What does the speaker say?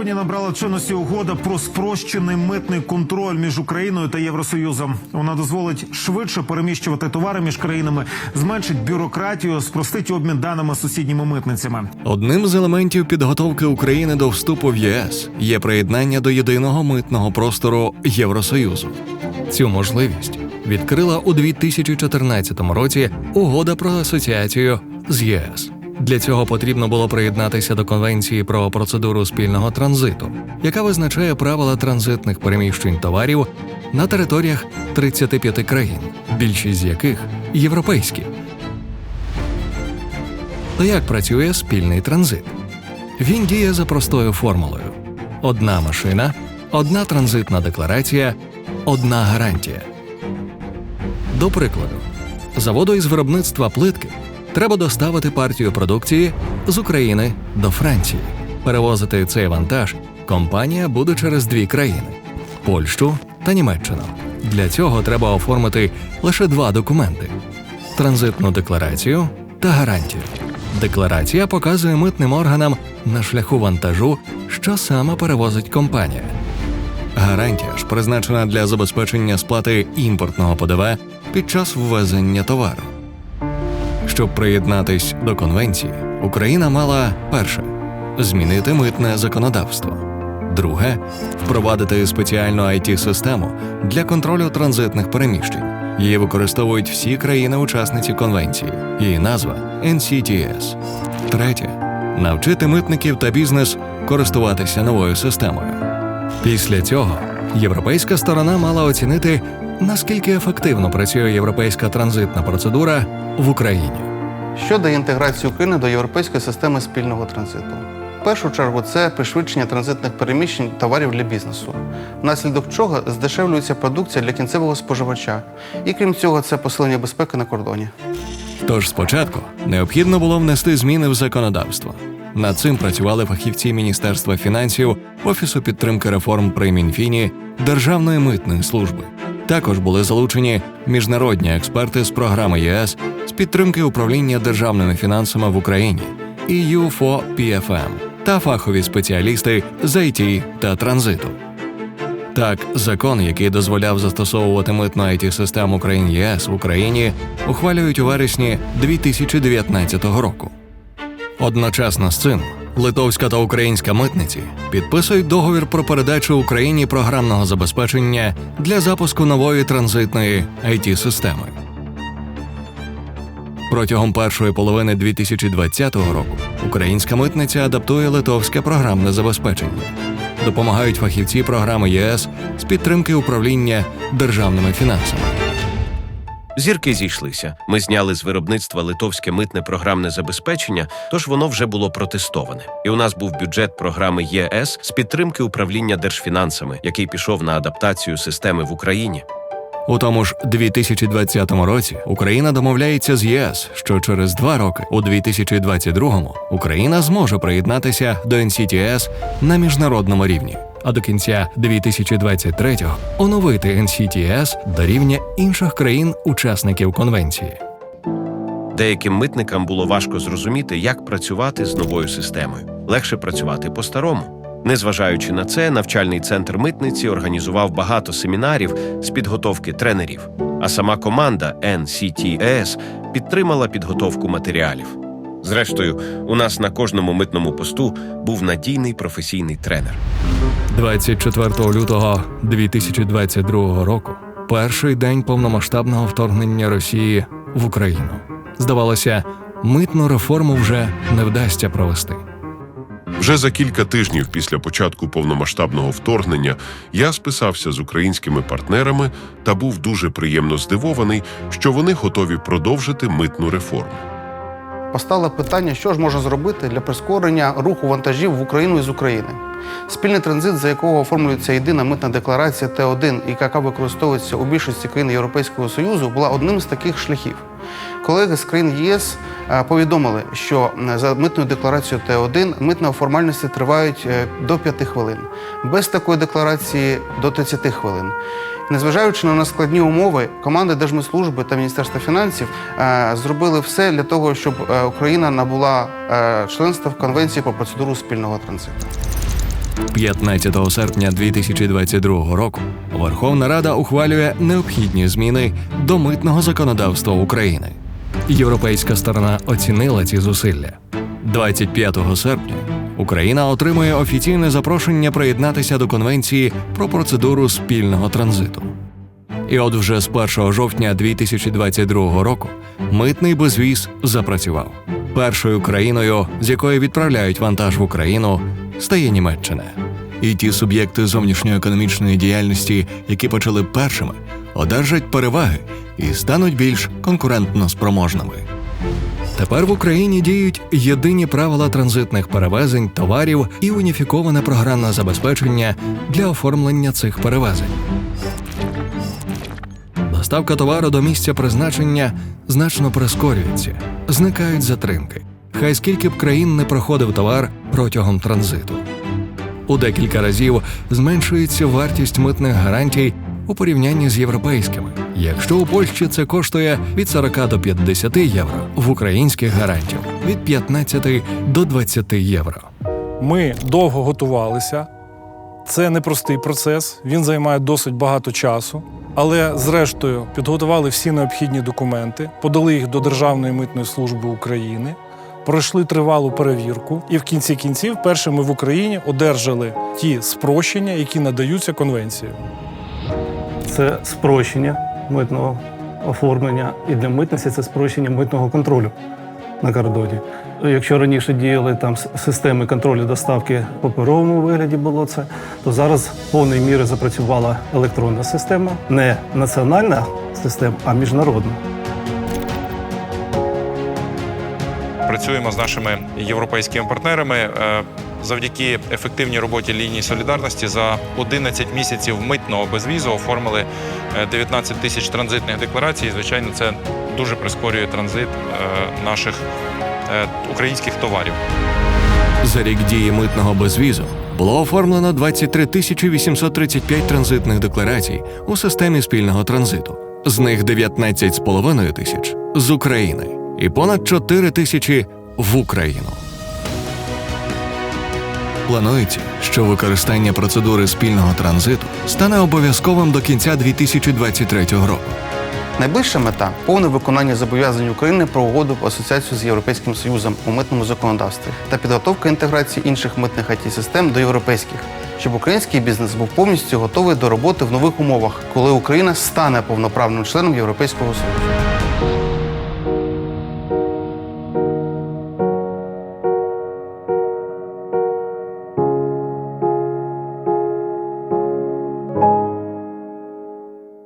Сьогодні набрала чинності угода про спрощений митний контроль між Україною та Євросоюзом. Вона дозволить швидше переміщувати товари між країнами, зменшить бюрократію, спростить обмін даними сусідніми митницями. Одним з елементів підготовки України до вступу в ЄС є приєднання до єдиного митного простору Євросоюзу. Цю можливість відкрила у 2014 році угода про асоціацію з ЄС. Для цього потрібно було приєднатися до конвенції про процедуру спільного транзиту, яка визначає правила транзитних переміщень товарів на територіях 35 країн, більшість з яких європейські. То як працює спільний транзит? Він діє за простою формулою: одна машина, одна транзитна декларація, одна гарантія. До прикладу, заводу із виробництва плитки треба доставити партію продукції з України до Франції. Перевозити цей вантаж компанія буде через дві країни Польщу та Німеччину. Для цього треба оформити лише два документи: транзитну декларацію та гарантію. Декларація показує митним органам на шляху вантажу, що саме перевозить компанія. Гарантія ж призначена для забезпечення сплати імпортного ПДВ під час ввезення товару. Щоб приєднатись до конвенції, Україна мала перше змінити митне законодавство, друге впровадити спеціальну it систему для контролю транзитних переміщень. Її використовують всі країни-учасниці конвенції. Її назва NCTS. Третє навчити митників та бізнес користуватися новою системою. Після цього європейська сторона мала оцінити, наскільки ефективно працює європейська транзитна процедура в Україні. Що дає інтеграцію України до європейської системи спільного транзиту? В першу чергу це пришвидшення транзитних переміщень товарів для бізнесу, внаслідок чого здешевлюється продукція для кінцевого споживача. І крім цього, це посилення безпеки на кордоні. Тож спочатку необхідно було внести зміни в законодавство. Над цим працювали фахівці Міністерства фінансів, Офісу підтримки реформ при Мінфіні, Державної митної служби. Також були залучені міжнародні експерти з програми ЄС з підтримки управління державними фінансами в Україні for PFM та фахові спеціалісти з IT та транзиту. Так, закон, який дозволяв застосовувати митну it систему країн ЄС в Україні, ухвалюють у вересні 2019 року. Одночасно з цим литовська та українська митниці підписують договір про передачу Україні програмного забезпечення для запуску нової транзитної it системи. Протягом першої половини 2020 року українська митниця адаптує литовське програмне забезпечення. Допомагають фахівці програми ЄС з підтримки управління державними фінансами. Зірки зійшлися. Ми зняли з виробництва литовське митне програмне забезпечення, тож воно вже було протестоване. І у нас був бюджет програми ЄС з підтримки управління держфінансами, який пішов на адаптацію системи в Україні. У тому ж 2020 році Україна домовляється з ЄС, що через два роки, у 2022-му, Україна зможе приєднатися до NCTS на міжнародному рівні. А до кінця 2023-го оновити NCTS до рівня інших країн-учасників конвенції. Деяким митникам було важко зрозуміти, як працювати з новою системою. Легше працювати по-старому. Незважаючи на це, навчальний центр митниці організував багато семінарів з підготовки тренерів, а сама команда NCTS підтримала підготовку матеріалів. Зрештою, у нас на кожному митному посту був надійний професійний тренер. 24 лютого 2022 року, перший день повномасштабного вторгнення Росії в Україну. Здавалося, митну реформу вже не вдасться провести. Вже за кілька тижнів після початку повномасштабного вторгнення я списався з українськими партнерами та був дуже приємно здивований, що вони готові продовжити митну реформу. Постало питання, що ж можна зробити для прискорення руху вантажів в Україну із України. Спільний транзит, за якого оформлюється єдина митна декларація Т1, і яка використовується у більшості країн Європейського Союзу, була одним з таких шляхів. Колеги з країн ЄС е, повідомили, що за митною декларацією Т1 митні формальності тривають е, до 5 хвилин, без такої декларації до 30 хвилин. Незважаючи на складні умови, команди Держмитслужби та Міністерства фінансів е, зробили все для того, щоб е, Україна набула е, членства в Конвенції про процедуру спільного транзиту. 15 серпня 2022 року Верховна Рада ухвалює необхідні зміни до митного законодавства України. Європейська сторона оцінила ці зусилля. 25 серпня Україна отримує офіційне запрошення приєднатися до конвенції про процедуру спільного транзиту. І от вже з 1 жовтня 2022 року митний безвіз запрацював. Першою країною, з якої відправляють вантаж в Україну, стає Німеччина. І ті суб'єкти зовнішньоекономічної діяльності, які почали першими, одержать переваги і стануть більш конкурентно спроможними. Тепер в Україні діють єдині правила транзитних перевезень товарів і уніфіковане програмне забезпечення для оформлення цих перевезень. Доставка товару до місця призначення значно прискорюється, зникають затримки. Хай скільки б країн не проходив товар протягом транзиту. У декілька разів зменшується вартість митних гарантій у порівнянні з європейськими. Якщо у Польщі це коштує від 40 до 50 євро, в українських гарантів від 15 до 20 євро. Ми довго готувалися. Це непростий процес, він займає досить багато часу. Але зрештою підготували всі необхідні документи, подали їх до Державної митної служби України, пройшли тривалу перевірку, і в кінці кінців першими в Україні одержали ті спрощення, які надаються конвенцією. Це спрощення митного оформлення, і для митниці це спрощення митного контролю на кордоні. Якщо раніше діяли там системи контролю доставки в паперовому вигляді було це, то зараз повної міри запрацювала електронна система, не національна система, а міжнародна. Працюємо з нашими європейськими партнерами. Е, Завдяки ефективній роботі лінії солідарності за 11 місяців митного безвізу оформили е, 19 тисяч транзитних декларацій. Звичайно, це дуже прискорює транзит е, наших е, українських товарів. За рік дії митного безвізу було оформлено 23 тисячі 835 транзитних декларацій у системі спільного транзиту. З них 19,5 тисяч з України і понад 4 тисячі в Україну. Планується, що використання процедури спільного транзиту стане обов'язковим до кінця 2023 року. Найближча мета повне виконання зобов'язань України про угоду про асоціацію з Європейським Союзом у митному законодавстві та підготовка інтеграції інших митних it систем до європейських, щоб український бізнес був повністю готовий до роботи в нових умовах, коли Україна стане повноправним членом Європейського Союзу.